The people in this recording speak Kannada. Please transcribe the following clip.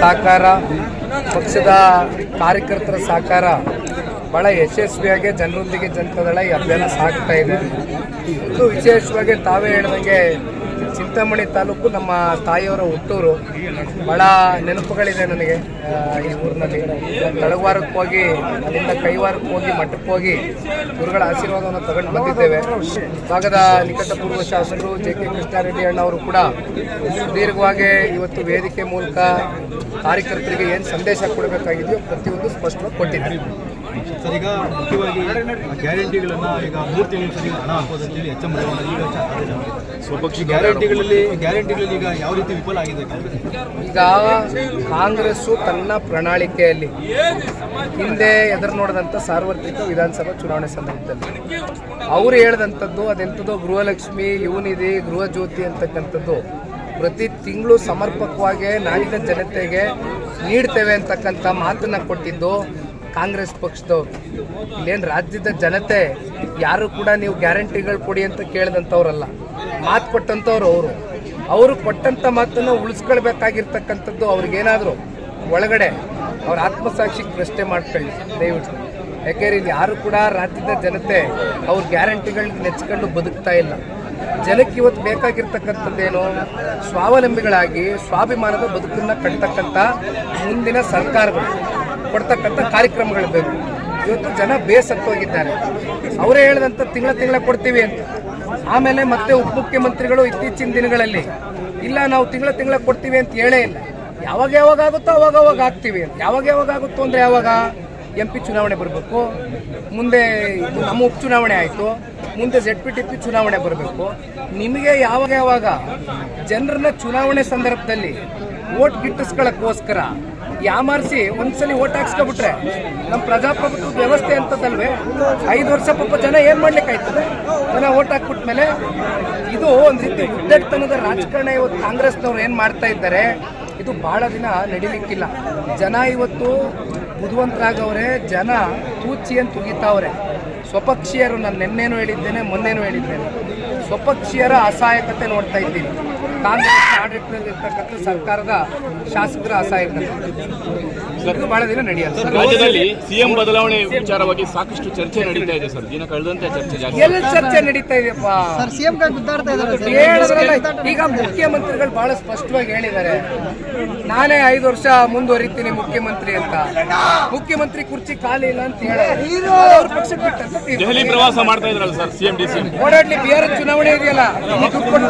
ಸಹಕಾರ, ಪಕ್ಷದ ಕಾರ್ಯಕರ್ತರ ಸಹಕಾರ ಭಾಳ ಯಶಸ್ವಿಯಾಗಿ ಜನರೊಂದಿಗೆ ಜನತಾದಳ ಈ ಅಭಿಯಾನ ಸಾಗ್ತಾ ಇದೆ. ಇದು ವಿಶೇಷವಾಗಿ ತಾವೇ ಹೇಳಿದಂಗೆ ಚಿಂತಾಮಣಿ ತಾಲೂಕು ನಮ್ಮ ತಾಯಿಯವರ ಹುಟ್ಟೂರು. ಭಾಳ ನೆನಪುಗಳಿದೆ ನನಗೆ ಈ ಊರಿನಲ್ಲಿ. ತಳವಾರಕ್ಕೆ ಹೋಗಿ ಅಲ್ಲಿಂದ ಕೈವಾರಕ್ಕೆ ಹೋಗಿ ಮಠಕ್ಕೆ ಹೋಗಿ ಗುರುಗಳ ಆಶೀರ್ವಾದವನ್ನು ತಗೊಂಡು ಬಂದಿದ್ದೇವೆ. ಭಾಗದ ನಿಕಟಪೂರ್ವ ಶಾಸಕರು ಜೆ ಕೆ ಕೃಷ್ಣಾರೆಡ್ಡಿ ಅಣ್ಣವರು ಕೂಡ ಸುದೀರ್ಘವಾಗಿ ಇವತ್ತು ವೇದಿಕೆ ಮೂಲಕ ಕಾರ್ಯಕರ್ತರಿಗೆ ಏನು ಸಂದೇಶ ಕೊಡಬೇಕಾಗಿದೆಯೋ ಪ್ರತಿಯೊಂದು ಸ್ಪಷ್ಟವಾಗಿ ಕೊಟ್ಟಿದ್ದಾರೆ. ಸರ್ ಈಗ ಮುಖ್ಯವಾಗಿ ಗ್ಯಾರಂಟಿಗಳನ್ನ ಈಗ ಮೂರು ತಿಂಗಳ ಹಣ ಹಾಕೋದಂತೇಳಿ ಎಚ್ ಎಂ ಈಗ ಸ್ವಪಕ್ಷ ಗ್ಯಾರಂಟಿಗಳಲ್ಲಿ ಗ್ಯಾರಂಟಿಗಳಲ್ಲಿ ಈಗ ಯಾವ ರೀತಿ ವಿಫಲ ಆಗಿದೆ ಈಗ ಕಾಂಗ್ರೆಸ್ಸು ತನ್ನ ಪ್ರಣಾಳಿಕೆಯಲ್ಲಿ ಹಿಂದೆ ಎದುರು ನೋಡಿದಂಥ ಸಾರ್ವತ್ರಿಕ ವಿಧಾನಸಭಾ ಚುನಾವಣೆ ಸಂದರ್ಭದಲ್ಲಿ. ಅವರು ಹೇಳಿದಂಥದ್ದು ಅದೆಂಥದ್ದು ಗೃಹಲಕ್ಷ್ಮಿ ಯುವನಿಧಿ ಗೃಹಜ್ಯೋತಿ ಅಂತಕ್ಕಂಥದ್ದು ಪ್ರತಿ ತಿಂಗಳು ಸಮರ್ಪಕವಾಗಿ ನಾಡಿನ ಜನತೆಗೆ ನೀಡ್ತೇವೆ ಅಂತಕ್ಕಂಥ ಮಾತನ್ನು ಕೊಟ್ಟಿದ್ದು. ಕಾಂಗ್ರೆಸ್ ಪಕ್ಷದವ್ರು. ಇಲ್ಲೇನು ರಾಜ್ಯದ ಜನತೆ, ಯಾರು ಕೂಡ ನೀವು ಗ್ಯಾರಂಟಿಗಳು ಕೊಡಿ ಅಂತ ಕೇಳಿದಂಥವ್ರಲ್ಲ. ಮಾತು ಕೊಟ್ಟಂಥವ್ರು ಅವರು. ಅವರು ಕೊಟ್ಟಂಥ ಮಾತನ್ನು ಉಳಿಸ್ಕೊಳ್ಬೇಕಾಗಿರ್ತಕ್ಕಂಥದ್ದು ಅವ್ರಿಗೇನಾದರೂ ಒಳಗಡೆ ಅವ್ರ ಆತ್ಮಸಾಕ್ಷಿಗೆ ಪ್ರಶ್ನೆ ಮಾಡ್ಕೊಳ್ಳಿ, ದಯವಿಟ್ಟು. ಯಾಕೆಂದ್ರೆ ಇಲ್ಲಿ ಯಾರು ಕೂಡ ರಾಜ್ಯದ ಜನತೆ ಅವ್ರ ಗ್ಯಾರಂಟಿಗಳಿಗೆ ನೆಚ್ಕೊಂಡು ಬದುಕ್ತಾ ಇಲ್ಲ. ಜನಕ್ಕೆ ಇವತ್ತು ಬೇಕಾಗಿರ್ತಕ್ಕಂಥದ್ದೇನು? ಸ್ವಾವಲಂಬಿಗಳಾಗಿ, ಸ್ವಾಭಿಮಾನದ ಬದುಕನ್ನು ಕಟ್ಟತಕ್ಕಂಥ ಮುಂದಿನ ಸರ್ಕಾರಗಳು. ಕೊಡ್ತಕ್ಕಂಥ ಕಾರ್ಯಕ್ರಮಗಳು ಬೇಕು ಇವತ್ತು ಜನ ಬೇಸತ್ತೋಗಿದ್ದಾರೆ. ಅವರೇ ಹೇಳಿದಂಥ ತಿಂಗಳ ತಿಂಗಳ ಕೊಡ್ತೀವಿ ಅಂತ. ಆಮೇಲೆ ಮತ್ತೆ ಉಪಮುಖ್ಯಮಂತ್ರಿಗಳು ಇತ್ತೀಚಿನ ದಿನಗಳಲ್ಲಿ, ಇಲ್ಲ ನಾವು ತಿಂಗಳ ತಿಂಗಳ ಕೊಡ್ತೀವಿ ಅಂತ ಹೇಳೇ ಇಲ್ಲ. ಯಾವಾಗ ಯಾವಾಗ ಆಗುತ್ತೋ ಅವಾಗ ಅವಾಗ ಆಗ್ತೀವಿ ಅಂತ. ಯಾವಾಗ ಯಾವಾಗ ಆಗುತ್ತೋ ಅಂದರೆ ಯಾವಾಗ? ಎಂ ಪಿ ಚುನಾವಣೆ ಬರಬೇಕು. ಮುಂದೆ ನಮ್ಮ ಉಪಚುನಾವಣೆ ಆಯಿತು. ಮುಂದೆ ಜೆಡ್ ಪಿ ಟಿ ಪಿ ಚುನಾವಣೆ ಬರಬೇಕು. ನಿಮಗೆ ಯಾವಾಗ ಯಾವಾಗ ಜನರನ್ನ ಚುನಾವಣೆ ಸಂದರ್ಭದಲ್ಲಿ ಓಟ್ ಗಿಟ್ಟಿಸ್ಕೊಳ್ಳೋಕ್ಕೋಸ್ಕರ ಯಾಮಾರಿಸಿ ಒಂದ್ಸಲಿ ಓಟ್ ಹಾಕ್ಸ್ಕೊಬಿಟ್ರೆ ನಮ್ಮ ಪ್ರಜಾಪ್ರಭುತ್ವ ವ್ಯವಸ್ಥೆ ಅಂತದಲ್ವೇ? ಐದು ವರ್ಷ ಪಾಪ ಜನ ಏನು ಮಾಡ್ಲಿಕ್ಕಾಯ್ತದೆ? ಜನ ಓಟ್ ಹಾಕ್ಬಿಟ್ಮೇಲೆ ಇದು ಒಂದು ರೀತಿ ಉದ್ದಟ್ಟತನದ ರಾಜಕಾರಣ ಇವತ್ತು ಕಾಂಗ್ರೆಸ್ನವ್ರು ಏನು ಮಾಡ್ತಾ ಇದ್ದಾರೆ, ಇದು ಬಹಳ ದಿನ ನಡಿಲಿಕ್ಕಿಲ್ಲ. ಜನ ಇವತ್ತು ಬುಧವಂತರಾಗವ್ರೆ ಜನ ತೂಚಿ ಅಂತ ತುಗಿತಾವ್ರೆ ಸ್ವಪಕ್ಷೀಯರು ನಾನು ನಿನ್ನೇನು ಹೇಳಿದ್ದೇನೆ ಮೊನ್ನೇನು ಹೇಳಿದ್ದೇನೆ. ಸ್ವಪಕ್ಷೀಯರ ಅಸಹಾಯಕತೆ ನೋಡ್ತಾ ಇದ್ದೀನಿ. ಕಾಂಗ್ರೆಸ್ ಆಡಳಿತದಲ್ಲಿರ್ತಕ್ಕಂಥ ಸರ್ಕಾರದ ಶಾಸಕರ ಅಸಹಾಯಕತೆ. ಇದು ಬಹಳ ದಿನ ನಡೆಯಲ್ಲ. ರಾಜ್ಯದಲ್ಲಿ ಸಿಎಂ ಬದಲಾವಣೆ ವಿಚಾರವಾಗಿ ಸಾಕಷ್ಟು ಚರ್ಚೆ ನಡೀತಾ ಇದೆ ಸರ್. ದಿನ ಕಳೆದಂತೆ ಚರ್ಚೆ ಜಾಸ್ತಿ. ಎಲ್ಲಿ ಚರ್ಚೆ ನಡೀತಾ ಇದೆಯಪ್ಪ? ಸಿಎಂ ಗುದ್ದಾಡ್ತಾ ಇದ್ದಾರೆ ಸರ್. ಹೇಳಿದ್ರಲ್ಲ, ಈಗ ಮುಖ್ಯಮಂತ್ರಿಗಳು ಬಹಳ ಸ್ಪಷ್ಟವಾಗಿ ಹೇಳಿದ್ದಾರೆ. ನಾನೇ ಐದು ವರ್ಷ ಮುಂದುವರಿತೀನಿ ಮುಖ್ಯಮಂತ್ರಿ ಅಂತ. ಮುಖ್ಯಮಂತ್ರಿ ಕುರ್ಚಿ ಖಾಲಿ ಇಲ್ಲ ಅಂತ ಹೇಳಿ ಅವ್ರ ಪಕ್ಷಕ್ಕೆ ಬಿಟ್ಟಂತ. ದೆಹಲಿ ಪ್ರವಾಸ ಮಾಡ್ತಾ ಇದ್ರಲ್ಲ ಸರ್ ಸಿಎಂ ಡಿ ಸಿ ಓಡಾಡ್ಲಿ ಬಿಹಾರ ಚುನಾವಣೆ ಇದೆಯಲ್ಲ ದುಡ್ಡು ಕೊಟ್ಟು